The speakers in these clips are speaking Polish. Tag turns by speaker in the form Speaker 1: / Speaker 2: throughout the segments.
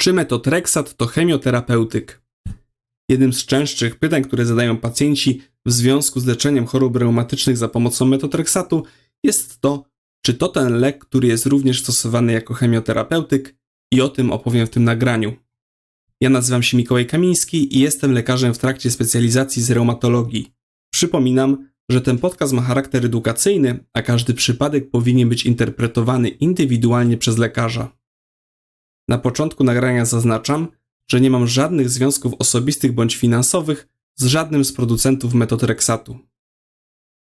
Speaker 1: Czy metotrexat to chemioterapeutyk? Jednym z częstszych pytań, które zadają pacjenci w związku z leczeniem chorób reumatycznych za pomocą metotrexatu jest to, czy to ten lek, który jest również stosowany jako chemioterapeutyk i o tym opowiem w tym nagraniu. Ja nazywam się Mikołaj Kamiński i jestem lekarzem w trakcie specjalizacji z reumatologii. Przypominam, że ten podcast ma charakter edukacyjny, a każdy przypadek powinien być interpretowany indywidualnie przez lekarza. Na początku nagrania zaznaczam, że nie mam żadnych związków osobistych bądź finansowych z żadnym z producentów metotrexatu.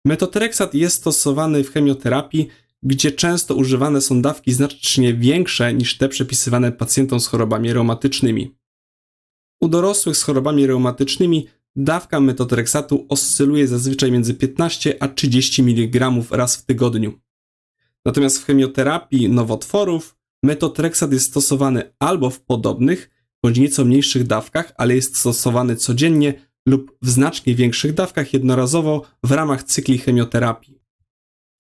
Speaker 1: Metotrexat jest stosowany w chemioterapii, gdzie często używane są dawki znacznie większe niż te przepisywane pacjentom z chorobami reumatycznymi. U dorosłych z chorobami reumatycznymi dawka metotrexatu oscyluje zazwyczaj między 15 a 30 mg raz w tygodniu. Natomiast w chemioterapii nowotworów metotrexat jest stosowany albo w podobnych bądź nieco mniejszych dawkach, ale jest stosowany codziennie lub w znacznie większych dawkach jednorazowo w ramach cykli chemioterapii.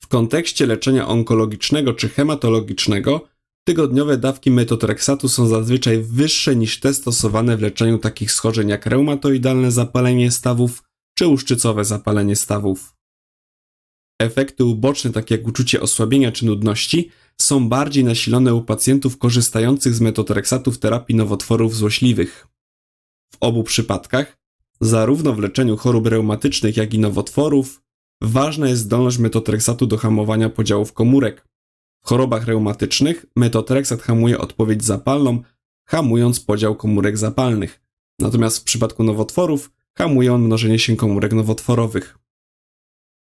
Speaker 1: W kontekście leczenia onkologicznego czy hematologicznego tygodniowe dawki metotrexatu są zazwyczaj wyższe niż te stosowane w leczeniu takich schorzeń jak reumatoidalne zapalenie stawów czy uszczycowe zapalenie stawów. Efekty uboczne, takie jak uczucie osłabienia czy nudności, są bardziej nasilone u pacjentów korzystających z metotrexatu w terapii nowotworów złośliwych. W obu przypadkach, zarówno w leczeniu chorób reumatycznych, jak i nowotworów, ważna jest zdolność metotrexatu do hamowania podziałów komórek. W chorobach reumatycznych metotrexat hamuje odpowiedź zapalną, hamując podział komórek zapalnych. Natomiast w przypadku nowotworów hamuje on mnożenie się komórek nowotworowych.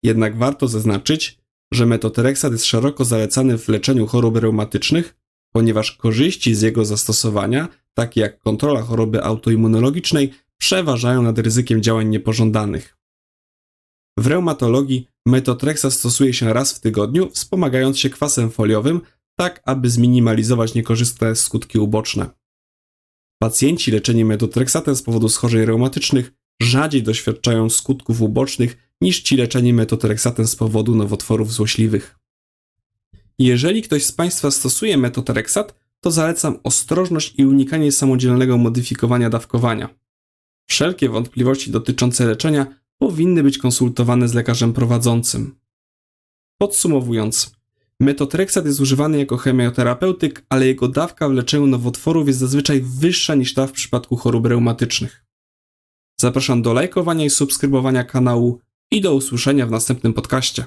Speaker 1: Jednak warto zaznaczyć, że metotrexat jest szeroko zalecany w leczeniu chorób reumatycznych, ponieważ korzyści z jego zastosowania, takie jak kontrola choroby autoimmunologicznej, przeważają nad ryzykiem działań niepożądanych. W reumatologii metotrexat stosuje się raz w tygodniu, wspomagając się kwasem foliowym, tak aby zminimalizować niekorzystne skutki uboczne. Pacjenci leczeni metotrexatem z powodu schorzeń reumatycznych rzadziej doświadczają skutków ubocznych niż ci leczeni metotrexatem z powodu nowotworów złośliwych. Jeżeli ktoś z Państwa stosuje metotrexat, to zalecam ostrożność i unikanie samodzielnego modyfikowania dawkowania. Wszelkie wątpliwości dotyczące leczenia powinny być konsultowane z lekarzem prowadzącym. Podsumowując, metotrexat jest używany jako chemioterapeutyk, ale jego dawka w leczeniu nowotworów jest zazwyczaj wyższa niż ta w przypadku chorób reumatycznych. Zapraszam do lajkowania i subskrybowania kanału i do usłyszenia w następnym podcaście.